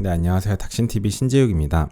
네, 안녕하세요. 닥신TV 신재욱입니다.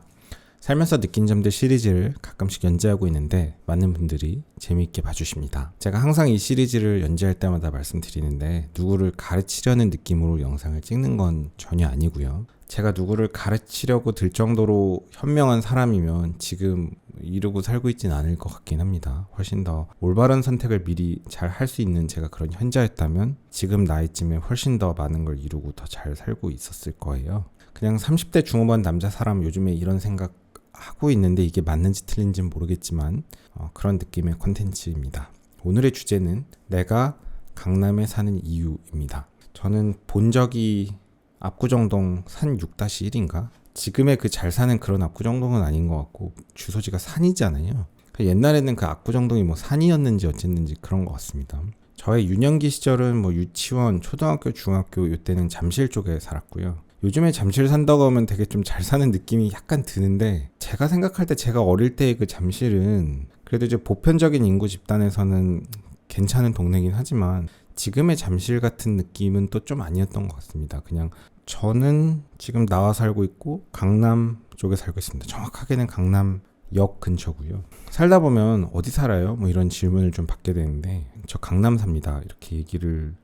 살면서 느낀 점들 시리즈를 가끔씩 연재하고 있는데 많은 분들이 재미있게 봐주십니다. 제가 항상 이 시리즈를 연재할 때마다 말씀드리는데 누구를 가르치려는 느낌으로 영상을 찍는 건 전혀 아니고요. 제가 누구를 가르치려고 들 정도로 현명한 사람이면 지금 이루고 살고 있진 않을 것 같긴 합니다. 훨씬 더 올바른 선택을 미리 잘 할 수 있는 제가 그런 현자였다면 지금 나이쯤에 훨씬 더 많은 걸 이루고 더 잘 살고 있었을 거예요. 그냥 30대 중후반 남자 사람 요즘에 이런 생각 하고 있는데 이게 맞는지 틀린지는 모르겠지만 어, 그런 느낌의 콘텐츠입니다. 오늘의 주제는 내가 강남에 사는 이유입니다. 저는 본 적이 압구정동 산 6-1인가? 지금의 그 잘 사는 그런 압구정동은 아닌 것 같고 주소지가 산이잖아요. 옛날에는 그 압구정동이 뭐 산이었는지 어쨌는지 그런 것 같습니다. 저의 유년기 시절은 뭐 유치원, 초등학교, 중학교 이때는 잠실 쪽에 살았고요. 요즘에 잠실 산다고 하면 되게 좀 잘 사는 느낌이 약간 드는데 제가 생각할 때 제가 어릴 때의 그 잠실은 그래도 이제 보편적인 인구 집단에서는 괜찮은 동네긴 하지만 지금의 잠실 같은 느낌은 또 좀 아니었던 것 같습니다. 그냥 저는 지금 나와 살고 있고 강남 쪽에 살고 있습니다. 정확하게는 강남 역 근처고요. 살다 보면 어디 살아요? 뭐 이런 질문을 좀 받게 되는데 저 강남 삽니다. 이렇게 얘기를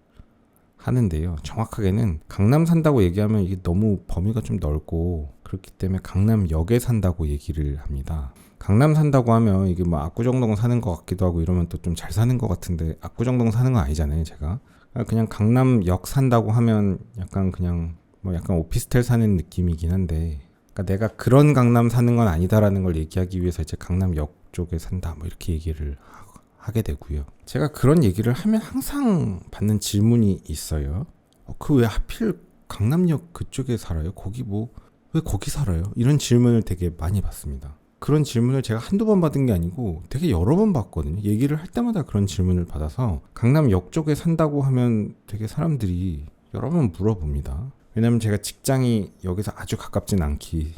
하는데요. 정확하게는 강남 산다고 얘기하면 이게 너무 범위가 좀 넓고 그렇기 때문에 강남역에 산다고 얘기를 합니다. 강남 산다고 하면 이게 뭐 압구정동 사는 것 같기도 하고 이러면 또 좀 잘 사는 것 같은데 압구정동 사는 건 아니잖아요, 제가. 그냥 강남역 산다고 하면 약간 그냥 뭐 약간 오피스텔 사는 느낌이긴 한데 그러니까 내가 그런 강남 사는 건 아니다라는 걸 얘기하기 위해서 이제 강남역 쪽에 산다 뭐 이렇게 얘기를 하게 되고요. 제가 그런 얘기를 하면 항상 받는 질문이 있어요. 어, 그왜 하필 강남역 그쪽에 살아요? 거기 뭐 왜 거기 살아요? 이런 질문을 되게 많이 받습니다. 그런 질문을 제가 한두 번 받은 게 아니고 되게 여러 번 받거든요. 얘기를 할 때마다 그런 질문을 받아서 강남역 쪽에 산다고 하면 되게 사람들이 여러 번 물어봅니다. 왜냐면 제가 직장이 여기서 아주 가깝진 않기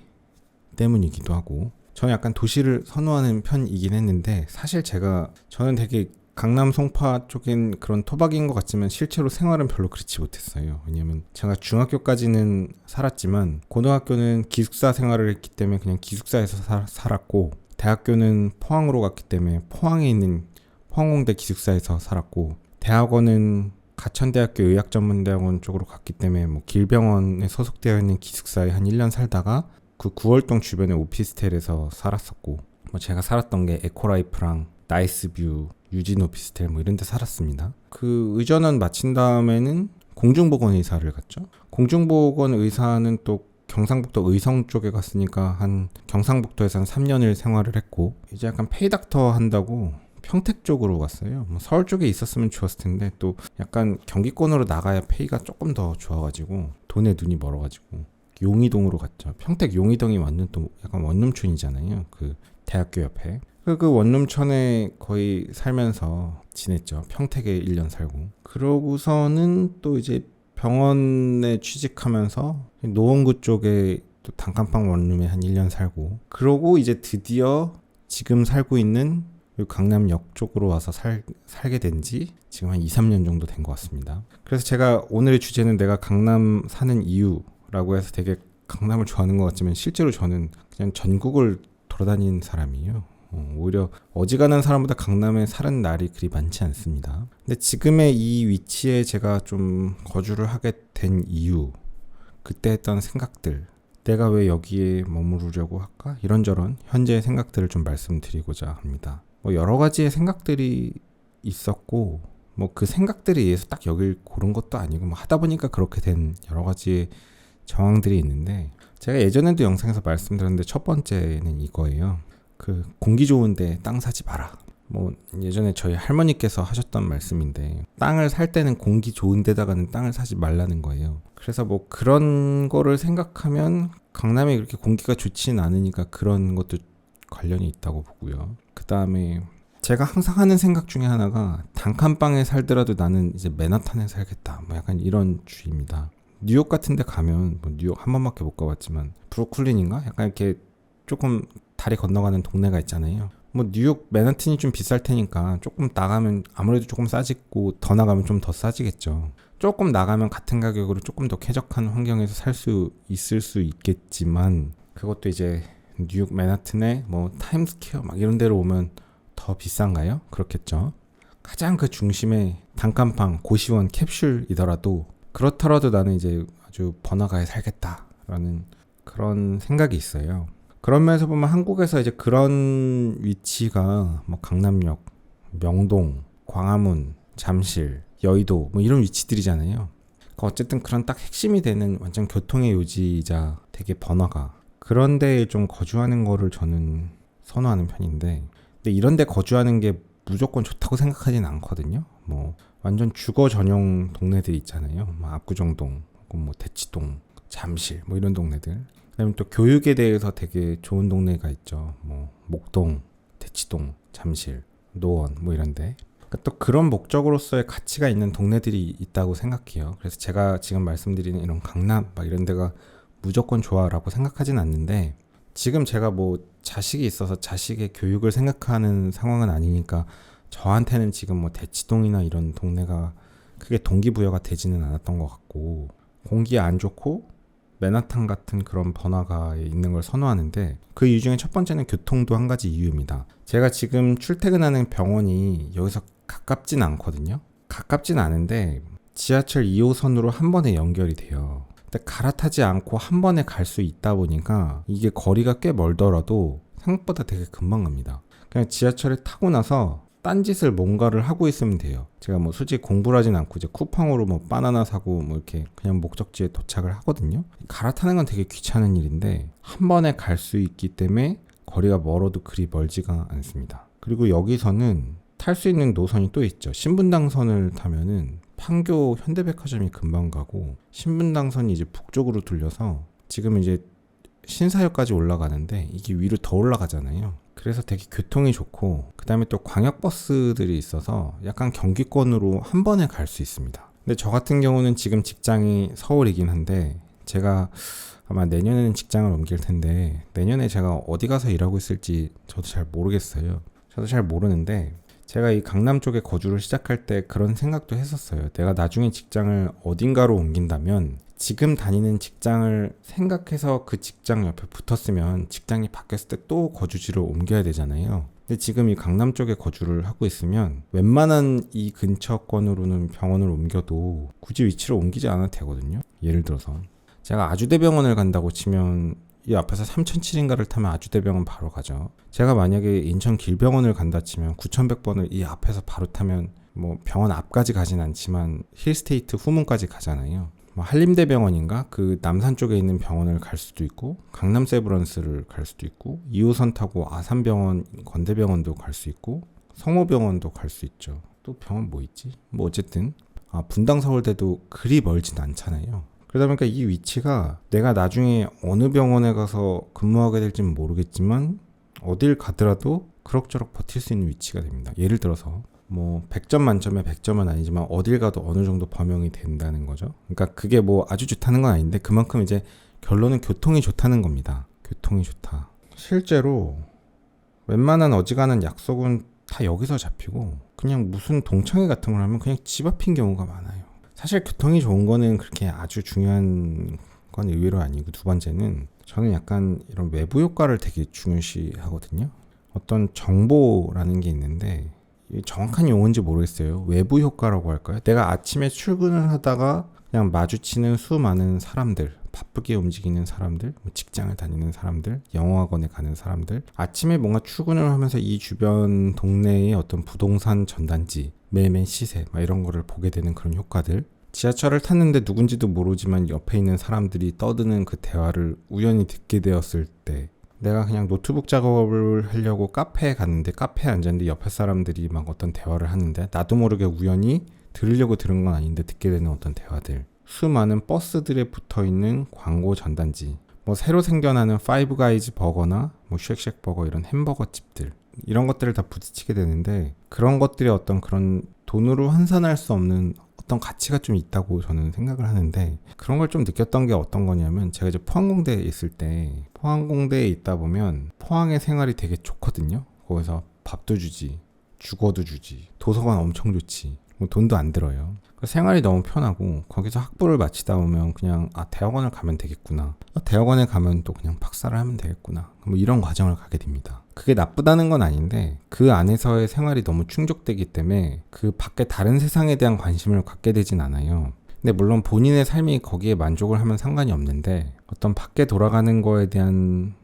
때문이기도 하고 저는 약간 도시를 선호하는 편이긴 했는데 사실 제가 저는 되게 강남 송파 쪽엔 그런 토박인 것 같지만 실제로 생활은 별로 그렇지 못했어요. 왜냐면 제가 중학교까지는 살았지만 고등학교는 기숙사 생활을 했기 때문에 그냥 기숙사에서 사, 살았고 대학교는 포항으로 갔기 때문에 포항에 있는 포항공대 기숙사에서 살았고 대학원은 가천대학교 의학전문대학원 쪽으로 갔기 때문에 뭐 길병원에 소속되어 있는 기숙사에 한 1년 살다가 그 구월동 주변의 오피스텔에서 살았었고 뭐 제가 살았던 게 에코라이프랑 나이스뷰, 유진 오피스텔 뭐 이런 데 살았습니다. 그 의전원 마친 다음에는 공중보건 의사를 갔죠. 공중보건 의사는 또 경상북도 의성 쪽에 갔으니까 한 경상북도에서 한 3년을 생활을 했고 이제 약간 페이닥터 한다고 평택 쪽으로 갔어요. 뭐 서울 쪽에 있었으면 좋았을 텐데 또 약간 경기권으로 나가야 페이가 조금 더 좋아가지고 돈에 눈이 멀어가지고 용의동으로 갔죠. 평택 용의동이 완전 또 약간 원룸촌이잖아요. 그 대학교 옆에. 그, 그 원룸촌에 거의 살면서 지냈죠. 평택에 1년 살고. 그러고서는 또 이제 병원에 취직하면서 노원구 쪽에 또 단칸방 원룸에 한 1년 살고. 그러고 이제 드디어 지금 살고 있는 강남역 쪽으로 와서 살, 살게 된 지 지금 한 2, 3년 정도 된 것 같습니다. 그래서 제가 오늘의 주제는 내가 강남 사는 이유 라고 해서 되게 강남을 좋아하는 것 같지만 실제로 저는 그냥 전국을 돌아다닌 사람이에요. 어, 오히려 어지간한 사람보다 강남에 사는 날이 그리 많지 않습니다. 근데 지금의 이 위치에 제가 좀 거주를 하게 된 이유, 그때 했던 생각들, 내가 왜 여기에 머무르려고 할까? 이런저런 현재의 생각들을 좀 말씀드리고자 합니다. 뭐 여러 가지의 생각들이 있었고 뭐 그 생각들에 의해서 딱 여길 고른 것도 아니고 뭐 하다 보니까 그렇게 된 여러 가지의 정황들이 있는데 제가 예전에도 영상에서 말씀드렸는데 첫 번째는 이거예요. 그 공기 좋은데 땅 사지 마라. 뭐 예전에 저희 할머니께서 하셨던 말씀인데 땅을 살 때는 공기 좋은 데다가는 땅을 사지 말라는 거예요. 그래서 뭐 그런 거를 생각하면 강남에 그렇게 공기가 좋지는 않으니까 그런 것도 관련이 있다고 보고요. 그 다음에 제가 항상 하는 생각 중에 하나가 단칸방에 살더라도 나는 이제 맨하탄에 살겠다. 뭐 약간 이런 주의입니다. 뉴욕 같은 데 가면 뭐 뉴욕 한 번밖에 못 가봤지만 브루클린인가? 약간 이렇게 조금 다리 건너가는 동네가 있잖아요. 뭐 뉴욕 맨하튼이 좀 비쌀 테니까 조금 나가면 아무래도 조금 싸지고 더 나가면 좀 더 싸지겠죠. 조금 나가면 같은 가격으로 조금 더 쾌적한 환경에서 살 수 있을 수 있겠지만 그것도 이제 뉴욕 맨하튼에 뭐 타임스퀘어 막 이런 데로 오면 더 비싼가요? 그렇겠죠. 가장 그 중심에 단칸방 고시원 캡슐이더라도 그렇더라도 나는 이제 아주 번화가에 살겠다라는 그런 생각이 있어요. 그런 면에서 보면 한국에서 이제 그런 위치가 뭐 강남역, 명동, 광화문, 잠실, 여의도 뭐 이런 위치들이잖아요. 그러니까 어쨌든 그런 딱 핵심이 되는 완전 교통의 요지이자 되게 번화가 그런 데에 좀 거주하는 거를 저는 선호하는 편인데 근데 이런 데 거주하는 게 무조건 좋다고 생각하진 않거든요. 뭐 완전 주거 전용 동네들 있잖아요. 뭐 압구정동 혹은 뭐 대치동, 잠실 뭐 이런 동네들. 그다음에 또 교육에 대해서 되게 좋은 동네가 있죠. 뭐 목동, 대치동, 잠실, 노원 뭐 이런데. 그러니까 또 그런 목적으로서의 가치가 있는 동네들이 있다고 생각해요. 그래서 제가 지금 말씀드리는 이런 강남 막 이런 데가 무조건 좋아라고 생각하진 않는데 지금 제가 뭐 자식이 있어서 자식의 교육을 생각하는 상황은 아니니까 저한테는 지금 뭐 대치동이나 이런 동네가 크게 동기부여가 되지는 않았던 것 같고 공기 안 좋고 맨하탄 같은 그런 번화가에 있는 걸 선호하는데 그 이유 중에 첫 번째는 교통도 한 가지 이유입니다. 제가 지금 출퇴근하는 병원이 여기서 가깝진 않거든요. 가깝진 않은데 지하철 2호선으로 한 번에 연결이 돼요. 근데 갈아타지 않고 한 번에 갈 수 있다 보니까 이게 거리가 꽤 멀더라도 생각보다 되게 금방 갑니다. 그냥 지하철에 타고 나서 딴짓을 뭔가를 하고 있으면 돼요. 제가 뭐 솔직히 공부를 하진 않고 이제 쿠팡으로 뭐 바나나 사고 뭐 이렇게 그냥 목적지에 도착을 하거든요. 갈아타는 건 되게 귀찮은 일인데 한 번에 갈 수 있기 때문에 거리가 멀어도 그리 멀지가 않습니다. 그리고 여기서는 탈 수 있는 노선이 또 있죠. 신분당선을 타면은 판교 현대백화점이 금방 가고 신분당선이 이제 북쪽으로 돌려서 지금 이제 신사역까지 올라가는데 이게 위로 더 올라가잖아요. 그래서 되게 교통이 좋고 그 다음에 또 광역버스들이 있어서 약간 경기권으로 한 번에 갈 수 있습니다. 근데 저 같은 경우는 지금 직장이 서울이긴 한데 제가 아마 내년에는 직장을 옮길 텐데 내년에 제가 어디 가서 일하고 있을지 저도 잘 모르겠어요. 저도 잘 모르는데 제가 이 강남 쪽에 거주를 시작할 때 그런 생각도 했었어요. 내가 나중에 직장을 어딘가로 옮긴다면 지금 다니는 직장을 생각해서 그 직장 옆에 붙었으면 직장이 바뀌었을 때 또 거주지를 옮겨야 되잖아요. 근데 지금 이 강남 쪽에 거주를 하고 있으면 웬만한 이 근처권으로는 병원을 옮겨도 굳이 위치를 옮기지 않아도 되거든요. 예를 들어서 제가 아주대병원을 간다고 치면 이 앞에서 3007인가를 타면 아주대병원 바로 가죠. 제가 만약에 인천 길병원을 간다 치면 9100번을 이 앞에서 바로 타면 뭐 병원 앞까지 가진 않지만 힐스테이트 후문까지 가잖아요. 뭐 한림대병원인가 그 남산 쪽에 있는 병원을 갈 수도 있고 강남 세브란스를 갈 수도 있고 2호선 타고 아산병원 건대병원도 갈 수 있고 성모병원도 갈 수 있죠. 또 병원 뭐 있지? 뭐 어쨌든 아 분당 서울대도 그리 멀진 않잖아요. 그러다 보니까 이 위치가 내가 나중에 어느 병원에 가서 근무하게 될지는 모르겠지만 어딜 가더라도 그럭저럭 버틸 수 있는 위치가 됩니다. 예를 들어서 뭐 100점 만점에 100점은 아니지만 어딜 가도 어느 정도 범용이 된다는 거죠. 그러니까 그게 뭐 아주 좋다는 건 아닌데 그만큼 이제 결론은 교통이 좋다는 겁니다. 교통이 좋다. 실제로 웬만한 어지간한 약속은 다 여기서 잡히고 그냥 무슨 동창회 같은 걸 하면 그냥 집 앞인 경우가 많아요. 사실 교통이 좋은 거는 그렇게 아주 중요한 건 의외로 아니고 두 번째는 저는 약간 이런 외부 효과를 되게 중요시 하거든요. 어떤 정보라는 게 있는데 정확한 용어인지 모르겠어요. 외부 효과라고 할까요? 내가 아침에 출근을 하다가 그냥 마주치는 수많은 사람들, 바쁘게 움직이는 사람들, 뭐 직장을 다니는 사람들, 영어학원에 가는 사람들, 아침에 뭔가 출근을 하면서 이 주변 동네의 어떤 부동산 전단지, 매매 시세, 막 이런 거를 보게 되는 그런 효과들. 지하철을 탔는데 누군지도 모르지만 옆에 있는 사람들이 떠드는 그 대화를 우연히 듣게 되었을 때 내가 그냥 노트북 작업을 하려고 카페에 갔는데 카페에 앉았는데 옆에 사람들이 막 어떤 대화를 하는데 나도 모르게 우연히 들으려고 들은 건 아닌데 듣게 되는 어떤 대화들. 수많은 버스들에 붙어 있는 광고 전단지. 뭐 새로 생겨나는 파이브 가이즈 버거나 뭐 쉑쉑 버거 이런 햄버거 집들. 이런 것들을 다 부딪히게 되는데 그런 것들이 어떤 그런 돈으로 환산할 수 없는 어떤 가치가 좀 있다고 저는 생각을 하는데 그런 걸 좀 느꼈던 게 어떤 거냐면 제가 이제 포항공대에 있을 때 포항공대에 있다 보면 포항의 생활이 되게 좋거든요. 거기서 밥도 주지, 주거도 주지, 도서관 엄청 좋지. 뭐 돈도 안 들어요. 그 생활이 너무 편하고 거기서 학부를 마치다 보면 그냥 아 대학원을 가면 되겠구나. 아, 대학원에 가면 또 그냥 박사를 하면 되겠구나. 뭐 이런 과정을 가게 됩니다. 그게 나쁘다는 건 아닌데 그 안에서의 생활이 너무 충족되기 때문에 그 밖에 다른 세상에 대한 관심을 갖게 되진 않아요. 근데 물론 본인의 삶이 거기에 만족을 하면 상관이 없는데 어떤 밖에 돌아가는 거에 대한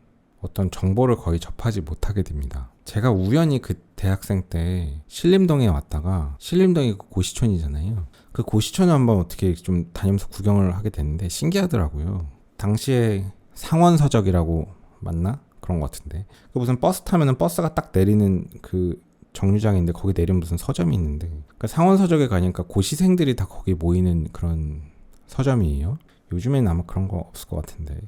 어떤 정보를 거의 접하지 못하게 됩니다. 제가 우연히 그 대학생 때 신림동에 왔다가 신림동이 그 고시촌이잖아요. 그 고시촌을 한번 어떻게 좀 다니면서 구경을 하게 됐는데 신기하더라고요. 당시에 상원서적이라고 맞나? 그런 것 같은데. 그 무슨 버스 타면은 버스가 딱 내리는 그 정류장인데 거기 내리면 무슨 서점이 있는데 그 상원서적에 가니까 고시생들이 다 거기 모이는 그런 서점이에요. 요즘에는 아마 그런 거 없을 것 같은데.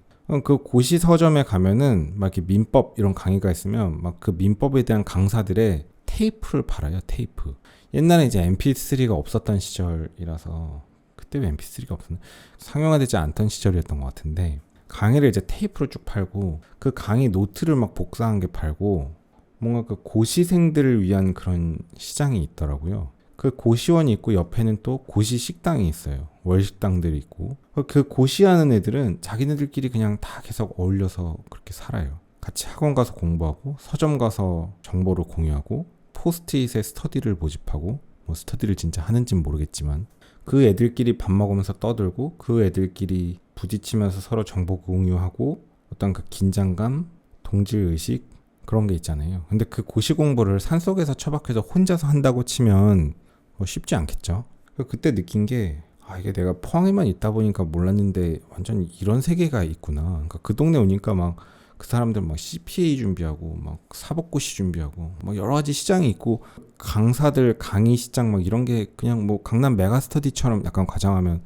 그 고시 서점에 가면은 막 이렇게 민법 이런 강의가 있으면 막 그 민법에 대한 강사들의 테이프를 팔아요. 테이프. 옛날에 이제 MP3가 없었던 시절이라서 그때 왜 MP3가 없었나? 상용화되지 않던 시절이었던 것 같은데 강의를 이제 테이프로 쭉 팔고 그 강의 노트를 막 복사한 게 팔고 뭔가 그 고시생들을 위한 그런 시장이 있더라고요. 그 고시원이 있고 옆에는 또 고시 식당이 있어요. 월식당들이 있고 그 고시하는 애들은 자기네들끼리 그냥 다 계속 어울려서 그렇게 살아요. 같이 학원 가서 공부하고 서점 가서 정보를 공유하고 포스트잇에 스터디를 모집하고 뭐 스터디를 진짜 하는진 모르겠지만 그 애들끼리 밥 먹으면서 떠들고 그 애들끼리 부딪히면서 서로 정보 공유하고 어떤 그 긴장감, 동질 의식 그런 게 있잖아요. 근데 그 고시 공부를 산속에서 처박혀서 혼자서 한다고 치면 뭐 쉽지 않겠죠. 그때 느낀 게 아, 이게 내가 포항에만 있다 보니까 몰랐는데 완전 이런 세계가 있구나. 그러니까 그 동네 오니까 막 그 사람들 막 CPA 준비하고 막 사법고시 준비하고 막 여러 가지 시장이 있고 강사들 강의 시장 막 이런 게 그냥 뭐 강남 메가스터디처럼 약간 과장하면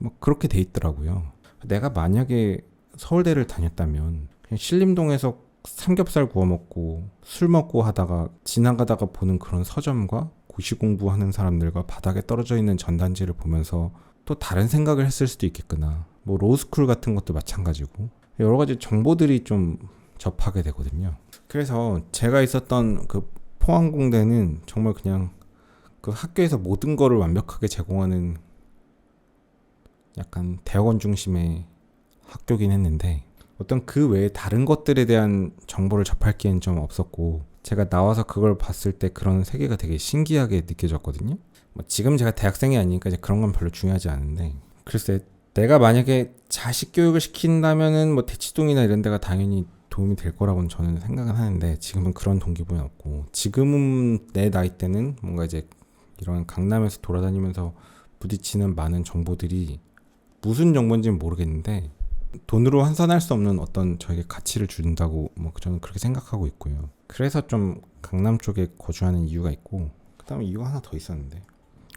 뭐 그렇게 돼 있더라고요. 내가 만약에 서울대를 다녔다면 그냥 신림동에서 삼겹살 구워 먹고 술 먹고 하다가 지나가다가 보는 그런 서점과 고시 공부하는 사람들과 바닥에 떨어져 있는 전단지를 보면서 또 다른 생각을 했을 수도 있겠구나. 뭐 로스쿨 같은 것도 마찬가지고 여러 가지 정보들이 좀 접하게 되거든요. 그래서 제가 있었던 그 포항공대는 정말 그냥 그 학교에서 모든 거를 완벽하게 제공하는 약간 대학원 중심의 학교긴 했는데 어떤 그 외에 다른 것들에 대한 정보를 접할 기회는 좀 없었고 제가 나와서 그걸 봤을 때 그런 세계가 되게 신기하게 느껴졌거든요. 뭐 지금 제가 대학생이 아니니까 이제 그런 건 별로 중요하지 않은데 글쎄 내가 만약에 자식 교육을 시킨다면은 뭐 대치동이나 이런 데가 당연히 도움이 될 거라고는 저는 생각은 하는데 지금은 그런 동기부여 없고 지금은 내 나이 때는 뭔가 이제 이런 강남에서 돌아다니면서 부딪히는 많은 정보들이 무슨 정보인지는 모르겠는데 돈으로 환산할 수 없는 어떤 저에게 가치를 준다고 뭐 저는 그렇게 생각하고 있고요. 그래서 좀 강남 쪽에 거주하는 이유가 있고 그다음에 이유가 하나 더 있었는데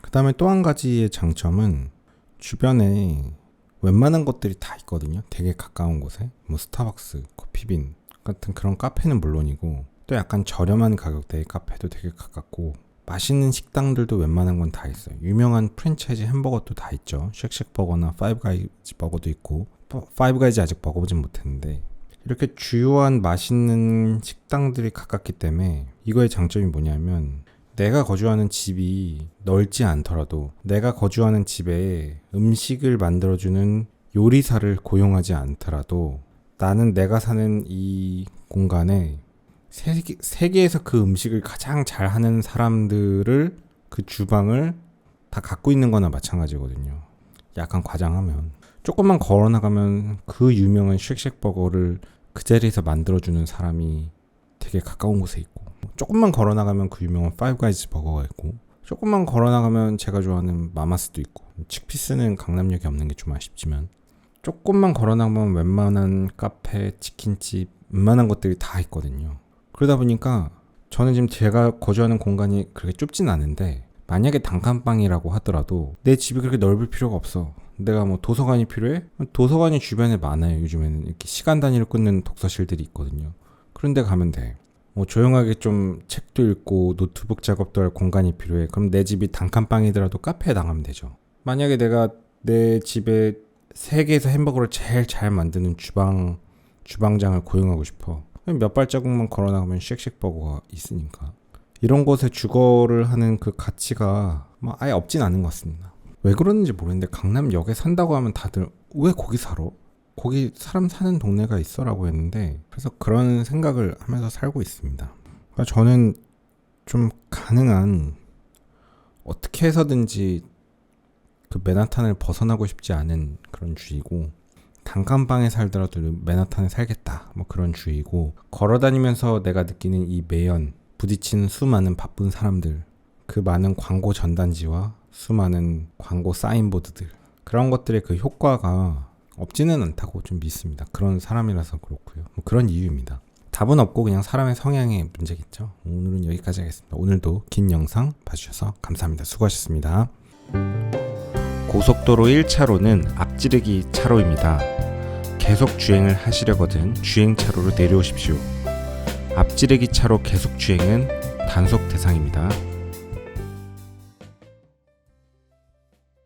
그다음에 또 한 가지의 장점은 주변에 웬만한 것들이 다 있거든요. 되게 가까운 곳에 뭐 스타벅스, 커피빈 같은 그런 카페는 물론이고 또 약간 저렴한 가격대의 카페도 되게 가깝고 맛있는 식당들도 웬만한 건 다 있어요. 유명한 프랜차이즈 햄버거도 다 있죠. 쉑쉑버거나 파이브가이즈 버거도 있고 파이브가이즈 아직 먹어보진 못했는데 이렇게 주요한 맛있는 식당들이 가깝기 때문에 이거의 장점이 뭐냐면 내가 거주하는 집이 넓지 않더라도 내가 거주하는 집에 음식을 만들어주는 요리사를 고용하지 않더라도 나는 내가 사는 이 공간에 세계, 세계에서 그 음식을 가장 잘하는 사람들을 그 주방을 다 갖고 있는 거나 마찬가지거든요. 약간 과장하면. 조금만 걸어 나가면 그 유명한 쉑쉑버거를 그 자리에서 만들어주는 사람이 되게 가까운 곳에 있고 조금만 걸어 나가면 그 유명한 파이브가이즈 버거가 있고 조금만 걸어 나가면 제가 좋아하는 마마스도 있고 칙피스는 강남역에 없는 게 좀 아쉽지만 조금만 걸어 나가면 웬만한 카페, 치킨집, 웬만한 것들이 다 있거든요. 그러다 보니까 저는 지금 제가 거주하는 공간이 그렇게 좁진 않은데 만약에 단칸방이라고 하더라도 내 집이 그렇게 넓을 필요가 없어. 내가 뭐 도서관이 필요해? 도서관이 주변에 많아요. 요즘에는 이렇게 시간 단위로 끊는 독서실들이 있거든요. 그런데 가면 돼. 뭐 조용하게 좀 책도 읽고 노트북 작업도 할 공간이 필요해. 그럼 내 집이 단칸방이더라도 카페에 나가면 되죠. 만약에 내가 내 집에 세계에서 햄버거를 제일 잘 만드는 주방 주방장을 고용하고 싶어. 몇 발자국만 걸어 나가면 쉑쉑버거가 있으니까. 이런 곳에 주거를 하는 그 가치가 뭐 아예 없진 않은 것 같습니다. 왜 그러는지 모르겠는데 강남역에 산다고 하면 다들 왜 거기 살아? 거기 사람 사는 동네가 있어라고 했는데 그래서 그런 생각을 하면서 살고 있습니다. 그러니까 저는 좀 가능한 어떻게 해서든지 그 맨하탄을 벗어나고 싶지 않은 그런 주의고 단칸방에 살더라도 맨하탄에 살겠다 뭐 그런 주의고 걸어다니면서 내가 느끼는 이 매연 부딪히는 수많은 바쁜 사람들 그 많은 광고 전단지와 수많은 광고 사인보드들 그런 것들의 그 효과가 없지는 않다고 좀 믿습니다. 그런 사람이라서 그렇고요. 뭐 그런 이유입니다. 답은 없고 그냥 사람의 성향의 문제겠죠. 오늘은 여기까지 하겠습니다. 오늘도 긴 영상 봐주셔서 감사합니다. 수고하셨습니다. 고속도로 1차로는 앞지르기 차로입니다. 계속 주행을 하시려거든 주행 차로로 내려오십시오. 앞지르기 차로 계속 주행은 단속 대상입니다.